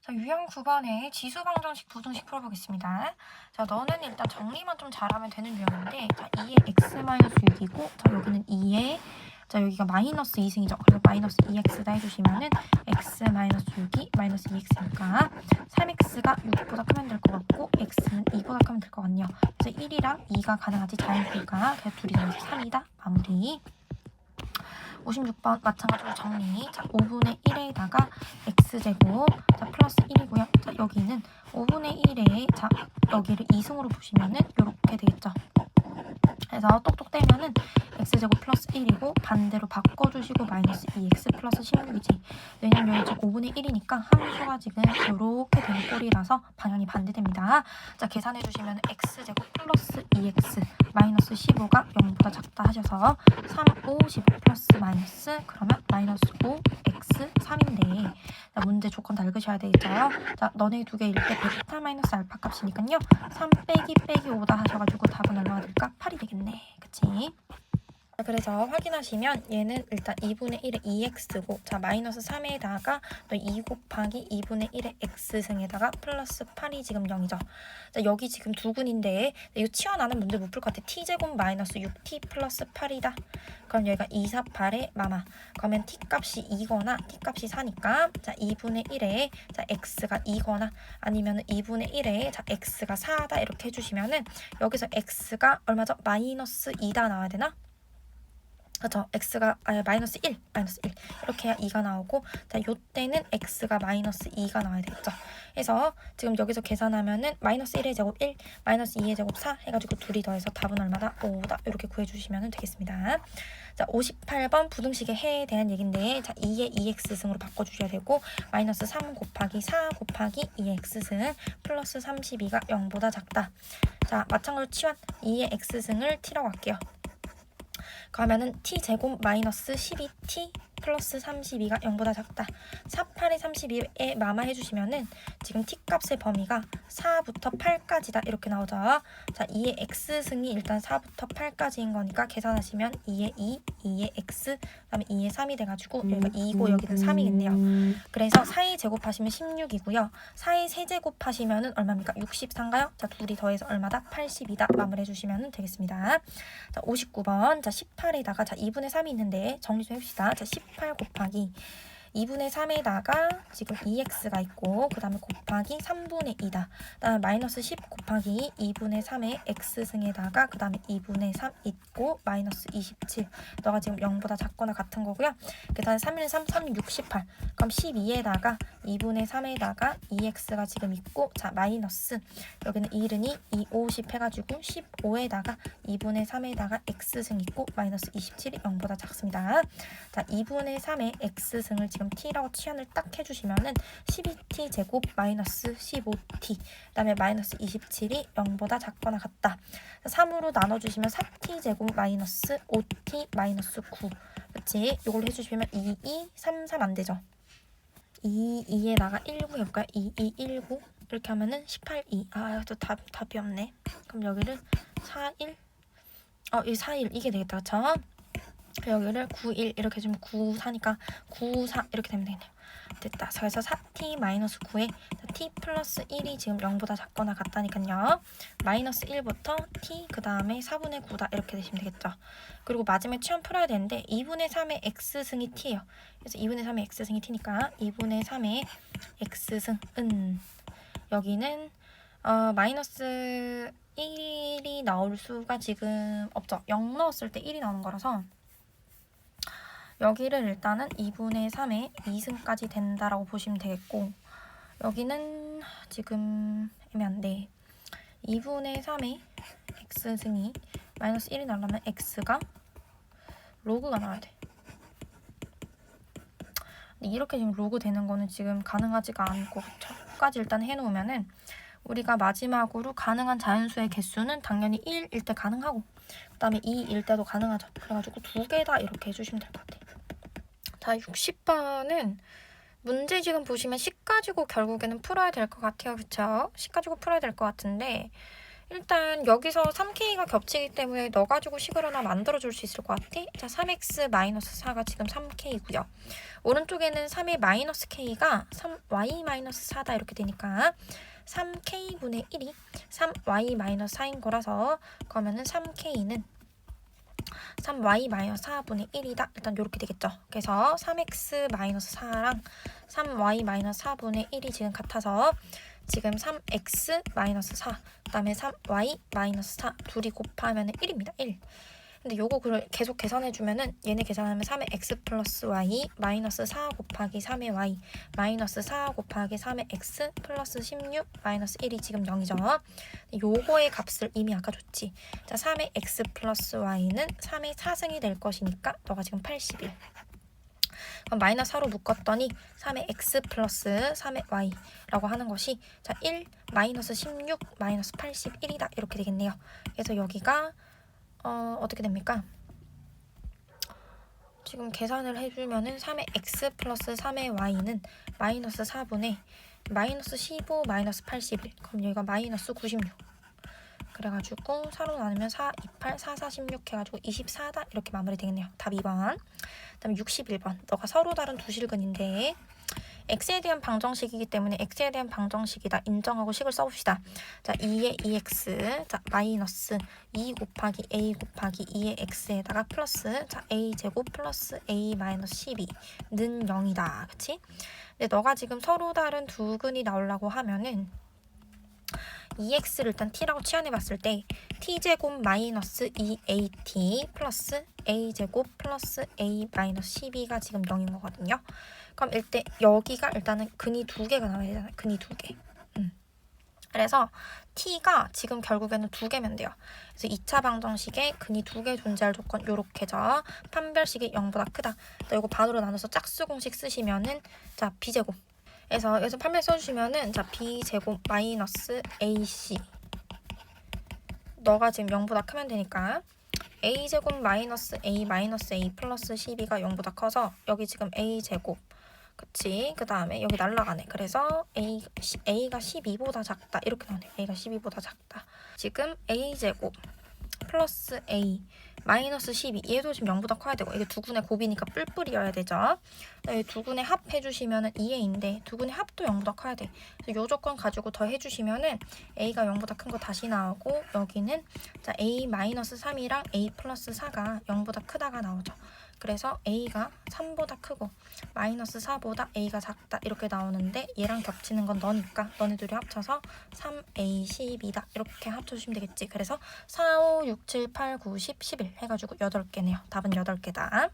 자, 유형 9번에 지수 방정식 부등식 풀어보겠습니다. 자, 너는 일단 정리만 좀 잘하면 되는 유형인데, 자, 2의 x-6이고, 자, 여기는 2의, 자, 여기가 마이너스 2승이죠. 그래서 마이너스 2x다 해주시면은 x-6이 마이너스 2x니까 3x가 6보다 크면 될 것 같고, x는 2보다 크면 될 것 같네요. 그래서 1이랑 2가 가능하지 자연수니까 그래서 둘이 더해서 3이다. 마무리. 56번 마찬가지로 정리. 자, 5분의 1에다가 x제곱. 자, 플러스 1이고요. 자, 여기는 5분의 1에 자, 여기를 2승으로 보시면은 이렇게 되겠죠. 그래서 똑똑 떼면은 x제곱 플러스 1이고 반대로 바꿔주시고 마이너스 2x 플러스 16이지. 왜냐면 여기 지금 5분의 1이니까 함수가 지금 이렇게 되는 꼴이라서 방향이 반대됩니다. 자, 계산해 주시면 x제곱 플러스 2x 마이너스 15가 0보다 작다 하셔서 3, 5, 15 플러스 마이너스 그러면 마이너스 5, x 3인데 자, 문제 조건 다 읽으셔야 되겠죠? 자, 너네 두 개일 때 베타 마이너스 알파 값이니까요. 3 빼기 빼기 5다 하셔가지고 답은 얼마가 될까? 8이 되겠네. 그치? 자, 그래서 확인하시면 얘는 일단 2분의 1에 2x고 자 마이너스 3에다가 또2 곱하기 2분의 1의 x승에다가 플러스 8이 지금 0이죠. 자 여기 지금 두 군인데 이거 치워나는 문제 못 풀 것 같아. t제곱 마이너스 6t 플러스 8이다. 그럼 여기가 2, 4, 8의 마마. 그러면 t 값이 2거나 t 값이 4니까 자 2분의 1에 자 x가 2거나 아니면 2분의 1에 자 x가 4다 이렇게 해주시면은 여기서 x가 얼마죠? 마이너스 2다 나와야 되나? 그렇죠. x가 아 마이너스 1, 마이너스 1 이렇게 해야 2가 나오고 자 요때는 x가 마이너스 2가 나와야 되겠죠. 그래서 지금 여기서 계산하면은 마이너스 1의 제곱 1, 마이너스 2의 제곱 4 해가지고 둘이 더해서 답은 얼마다? 5다 이렇게 구해주시면 되겠습니다. 자 58번 부등식의 해에 대한 얘긴데 자 2의 2x승으로 바꿔주셔야 되고 마이너스 3 곱하기 4 곱하기 2x승 플러스 32가 0보다 작다. 자 마찬가지로 치환 2의 x승을 t라고 할게요. 그러면은 t 제곱 마이너스 12t 플러스 32가 0보다 작다. 4, 8에 32에 마마 해주시면은 지금 t 값의 범위가 4부터 8까지다 이렇게 나오죠. 자, 2의 x승이 일단 4부터 8까지인 거니까 계산하시면 2의 2, 2의 x, 그다음에 2의 3이 돼가지고 여기가 2고 여기는 3이겠네요. 그래서 4의 제곱하시면 16이고요. 4의 세제곱하시면은 얼마입니까? 64인가요? 자, 둘이 더해서 얼마다? 80이다. 마무리해 주시면 되겠습니다. 자, 59번. 자, 18에다가 자, 2분의 3이 있는데 정리 좀 해봅시다. 자, 18 곱하기 2분의 3에다가 지금 2x가 있고 그 다음에 곱하기 3분의 2다. 그 다음에 마이너스 10 곱하기 2분의 3의 x승에다가 그 다음에 2분의 3 있고 마이너스 27. 너가 지금 0보다 작거나 같은 거고요. 그 다음에 3, 1, 3, 3, 6, 18. 그럼 12에다가 2분의 3에다가 2x가 지금 있고 자 마이너스 여기는 1은이 2, 50 해가지고 15에다가 2분의 3에다가 x승 있고 마이너스 27이 0보다 작습니다. 자 2분의 3의 x승을 지금 t라고 치환을 딱 해주시면은 12t 제곱 마이너스 15t 그 다음에 마이너스 27이 0보다 작거나 같다. 3으로 나눠주시면 4t 제곱 마이너스 5t 마이너스 9 그치? 이걸 해주시면 2, 2, 3, 3 안 되죠? 2, 2에다가 19 해볼까요? 2, 2, 19 이렇게 하면은 18, 2. 아, 또 답, 답이 없네. 그럼 여기를 4, 1 어, 이 4, 1 이게 되겠다. 그쵸? 여기를 9, 1 이렇게 해주면 9, 4니까 9, 4 이렇게 되면 되겠네요. 됐다. 그래서 4t 마이너스 9에 t 플러스 1이 지금 0보다 작거나 같다니까요. 마이너스 1부터 t 그 다음에 4분의 9다 이렇게 되시면 되겠죠. 그리고 마지막에 취한 풀어야 되는데 2분의 3의 x승이 t예요. 그래서 2분의 3의 x승이 t니까 2분의 3의 x승은 여기는 어, 마이너스 1이 나올 수가 지금 없죠. 0 넣었을 때 1이 나오는 거라서 여기를 일단은 2분의 3의 2승까지 된다라고 보시면 되겠고 여기는 지금 애매한데 2분의 3의 x승이 마이너스 1이 나려면 x가 로그가 나와야 돼. 이렇게 지금 로그 되는 거는 지금 가능하지가 않고 저까지 일단 해놓으면은 우리가 마지막으로 가능한 자연수의 개수는 당연히 1일 때 가능하고 그 다음에 2일 때도 가능하죠. 그래가지고 두 개 다 이렇게 해주시면 될 것 같아요. 자, 60번은 문제 지금 보시면 식 가지고 결국에는 풀어야 될 것 같아요. 그쵸? 식 가지고 풀어야 될 것 같은데 일단 여기서 3K가 겹치기 때문에 너 가지고 식을 하나 만들어줄 수 있을 것 같아. 자, 3X-4가 지금 3K고요. 오른쪽에는 3의 마이너스 K가 3Y-4다 이렇게 되니까 3K분의 1이 3Y-4인 거라서 그러면은 3K는 3y-4분의 1이다. 일단 이렇게 되겠죠. 그래서 3x-4랑 3y-4분의 1이 지금 같아서 지금 3x-4 그 다음에 3y-4 둘이 곱하면 1입니다. 1. 근데 요거 계속 계산해 주면은 얘네 계산하면 3의 x 플러스 y 마이너스 4 곱하기 3의 y 마이너스 4 곱하기 3의 x 플러스 16 마이너스 1이 지금 0이죠. 요거의 값을 이미 아까 줬지. 자, 3의 x 플러스 y는 3의 4승이 될 것이니까 너가 지금 81. 그럼 마이너스 4로 묶었더니 3의 x 플러스 3의 y라고 하는 것이 자, 1 마이너스 16 마이너스 81이다. 이렇게 되겠네요. 그래서 여기가 어, 어떻게 됩니까? 지금 계산을 해주면은 3의 x 플러스 3의 y는 마이너스 4분의 마이너스 15 마이너스 81 그럼 여기가 마이너스 96 그래가지고 4로 나누면 4, 28, 4, 4, 16 해가지고 24다. 이렇게 마무리 되겠네요. 답 2번. 그 다음에 61번. 너가 서로 다른 두 실근인데 x에 대한 방정식이기 때문에 x에 대한 방정식이다 인정하고 식을 써봅시다. 자 2의 2x 자 마이너스 2 곱하기 a 곱하기 2의 x에다가 플러스 자 a 제곱 플러스 a 마이너스 12는 0이다. 그치? 근데 너가 지금 서로 다른 두 근이 나오려고 하면은 2x를 일단 t라고 치환해 봤을 때 t제곱 마이너스 2at 플러스 a제곱 플러스 a 마이너스 12가 지금 0인 거거든요. 그럼 일단 여기가 일단은 근이 두 개가 나와야 되잖아요. 근이 두 개. 음. 그래서 t가 지금 결국에는 두 개면 돼요. 그래서 2차 방정식에 근이 두 개 존재할 조건 요렇게죠. 판별식이 0보다 크다. 또 이거 반으로 나눠서 짝수 공식 쓰시면은 자 b제곱 그래서 여기서 판별 써주시면은 자 b제곱 마이너스 ac 너가 지금 0보다 크면 되니까 a제곱 마이너스 a 마이너스 a 플러스 12가 0보다 커서 여기 지금 a제곱. 그치? 그 다음에 여기 날라가네. 그래서 a, a가 12보다 작다. 이렇게 나오네. A가 12보다 작다. 지금 a제곱 플러스 a 마이너스 12 얘도 지금 0보다 커야 되고 이게 두 군의 곱이니까 뿔뿔이어야 되죠? 네, 두 군의 합 해주시면은 2a인데 두 군의 합도 0보다 커야 돼. 그래서 요 조건 가지고 더 해주시면 은 a가 0보다 큰 거 다시 나오고 여기는 자 a 마이너스 3이랑 a 플러스 4가 0보다 크다가 나오죠 그래서 a가 3보다 크고 마이너스 4보다 a가 작다 이렇게 나오는데 얘랑 겹치는 건 너니까 너네 둘이 합쳐서 3a 12다 이렇게 합쳐주시면 되겠지. 그래서 4, 5, 6, 7, 8, 9, 10, 11 해가지고 8개네요. 답은 8개다